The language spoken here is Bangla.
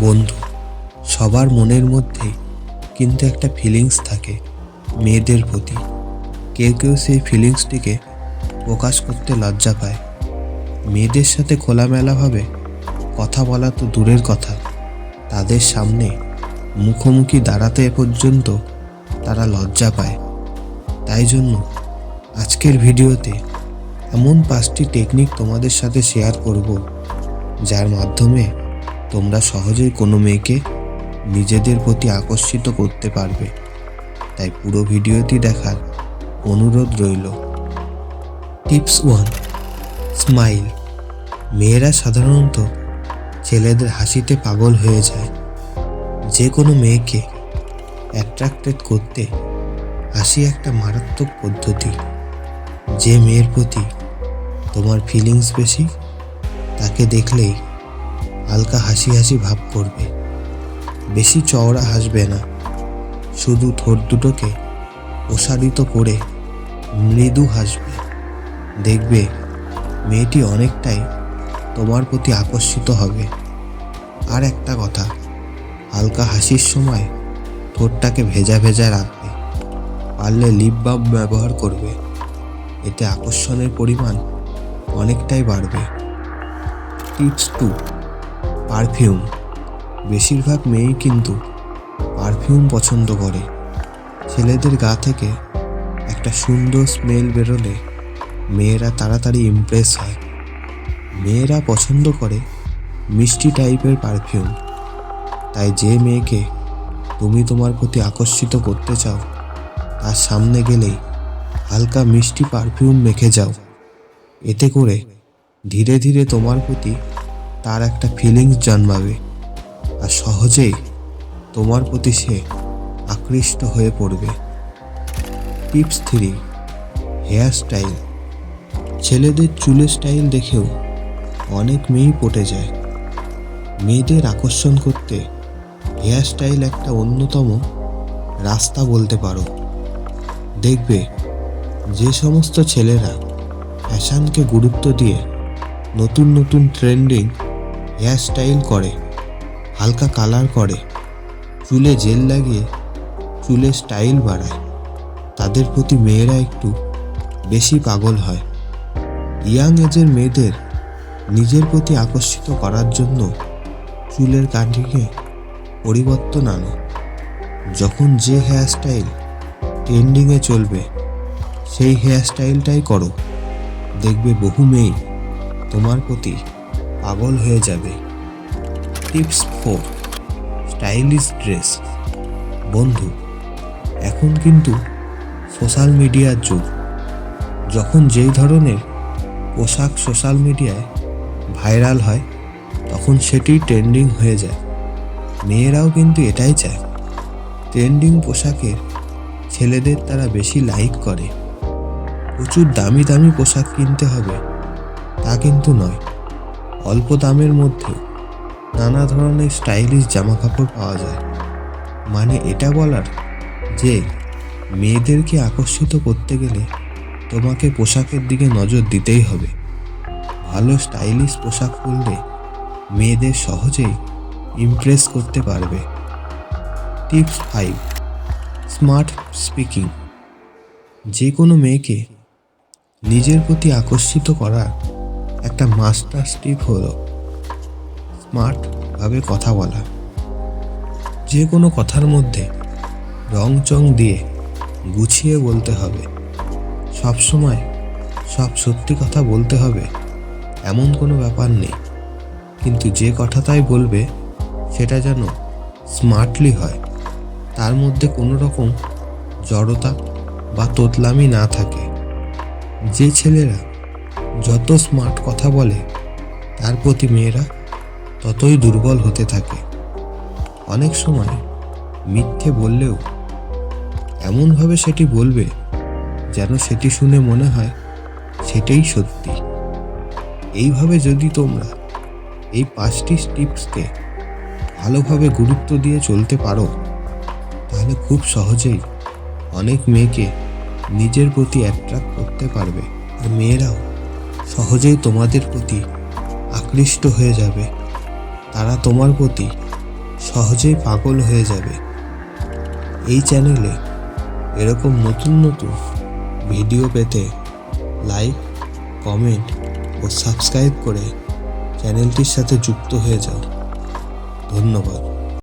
বন্ধু, সবার মনের মধ্যে কিন্তু একটা ফিলিংস থাকে মেয়েদের প্রতি। কেউ কেউ সেই ফিলিংসটিকে প্রকাশ করতে লজ্জা পায়। মেয়েদের সাথে খোলামেলাভাবে কথা বলা তো দূরের কথা। তাদের সামনে মুখোমুখি দাঁড়াতে পর্যন্ত তারা লজ্জা পায়। তাই জন্য আজকের ভিডিওতে এমন পাঁচটি টেকনিক তোমাদের সাথে শেয়ার করব, যার মাধ্যমে তোমরা সহজেই কোনো মেয়েকে নিজেদের প্রতি আকর্ষিত করতে পারবে। তাই পুরো ভিডিওটি দেখার অনুরোধ রইল। Tips one, smile. মেয়েরা সাধারণত ছেলেদের হাসিতে পাগল হয়ে যায়। যে কোনো মেয়েকে অ্যাট্রাক্টেড করতে হাসি একটা মারাত্মক পদ্ধতি। যে মেয়ের প্রতি তোমার ফিলিংস বেশি, তাকে দেখলেই হালকা হাসি হাসি ভাব করবে। বেশি চওড়া হাসবে না। শুধু ঠোঁট দুটোকে প্রসারিত করে মৃদু হাসবে। দেখবে মেয়েটি অনেকটাই তোমার প্রতি আকর্ষিত হবে। আর একটা কথা, হালকা হাসির সময় ঠোঁটটাকে ভেজা ভেজা রাখবে। পারলে লিপ বাম ব্যবহার করবে। এতে আকর্ষণের পরিমাণ অনেকটাই বাড়বে। Tips two perfume. বেশিরভাগ মেয়েই কিন্তু পারফিউম পছন্দ করে। ছেলেদের গা থেকে একটা সুন্দর স্মেল বেরোলে মেয়েরা তাড়াতাড়ি ইমপ্রেস হয়। মেয়েরা পছন্দ করে মিষ্টি টাইপের পারফিউম। তাই যে মেয়েকে তুমি তোমার প্রতি আকর্ষিত করতে চাও, তার সামনে গেলেই হালকা মিষ্টি পারফিউম মেখে যাও। এতে করে ধীরে ধীরে তোমার প্রতি তার একটা ফিলিংস জন্মাবে। আর সহজেই তোমার প্রতি সে আকৃষ্ট হয়ে পড়বে। Tips three, hair style. ছেলেদের চুলের স্টাইল দেখেও অনেক মেয়েই পটে যায়। মেয়েদের আকর্ষণ করতে হেয়ার স্টাইল একটা অন্যতম রাস্তা বলতে পারো। দেখবে যে সমস্ত ছেলেরা ফ্যাশনকে গুরুত্ব দিয়ে নতুন নতুন ট্রেন্ডিং হেয়ার স্টাইল করে, হালকা কালার করে, চুলে জেল লাগিয়ে চুলে স্টাইল বাড়ায়। তাদের প্রতি মেয়েরা একটু বেশি পাগল হয়। ইয়াং এজের মেয়েদের নিজের প্রতি আকর্ষিত করার জন্য চুলের কাটিকে পরিবর্তন আনো। যখন যে হেয়ার স্টাইল ট্রেন্ডিংয়ে চলবে, সেই হেয়ার স্টাইলটাই করো। দেখবে বহু মেয়ে তোমার প্রতি পাগল হয়ে যাবে। Tips four, stylish dress. বন্ধু, এখন কিন্তু সোশ্যাল মিডিয়ার যুগ। যখন যেই ধরনের পোশাক সোশ্যাল মিডিয়ায় ভাইরাল হয়, তখন সেটি ট্রেন্ডিং হয়ে যায়। মেয়েরাও কিন্তু এটাই চায়। ট্রেন্ডিং পোশাকের ছেলেদের তারা বেশি লাইক করে। প্রচুর দামি দামি পোশাক কিনতে হবে, তা কিন্তু নয়। অল্প দামের মধ্যে নানা ধরনের স্টাইলিশ জামা কাপড় পাওয়া যায়। মানে এটা বলার যে, মেয়েদেরকে আকর্ষিত করতে গেলে তোমাকে পোশাকের দিকে নজর দিতেই হবে। ভালো স্টাইলিশ পোশাক পরলে মেয়েদের সহজেই ইমপ্রেস করতে পারবে। Tips five, smart speaking. যে কোনো মেয়েকে নিজের প্রতি আকর্ষিত করার একটা মাস্টার স্টিপ হলো। স্মার্টভাবে কথা বলা। যে কোনো কথার মধ্যে রং চং দিয়ে গুছিয়ে বলতে হবে। সব সময় সব সত্যি কথা বলতে হবে, এমন কোনো ব্যাপার নেই। কিন্তু যে কথাটাই বলবে, সেটা যেন স্মার্টলি হয়। তার মধ্যে কোনো রকম জড়তা বা তোতলামি না থাকে। যে ছেলেরা যত স্মার্ট কথা বলে, তার প্রতি মেয়েরা ততই দুর্বল হতে থাকে। অনেক সময় মিথ্যে বললেও এমনভাবে সেটি বলবে যেন সেটি শুনে মনে হয় সেটাই সত্যি। এইভাবে যদি তোমরা এই পাঁচটি টিপসকে ভালোভাবে গুরুত্ব দিয়ে চলতে পারো, তাহলে খুব সহজেই অনেক মেয়েকে নিজের প্রতি অ্যাট্রাক্ট করতে পারবে। আর মেয়েরাও সহজেই তোমাদের প্রতি আকৃষ্ট হয়ে যাবে। তারা তোমার প্রতি সহজেই পাগল হয়ে যাবে। এই চ্যানেলে এরকম নতুন নতুন ভিডিও পেতে লাইক, কমেন্ট ও সাবস্ক্রাইব করে চ্যানেলটির সাথে যুক্ত হয়ে যাও। ধন্যবাদ।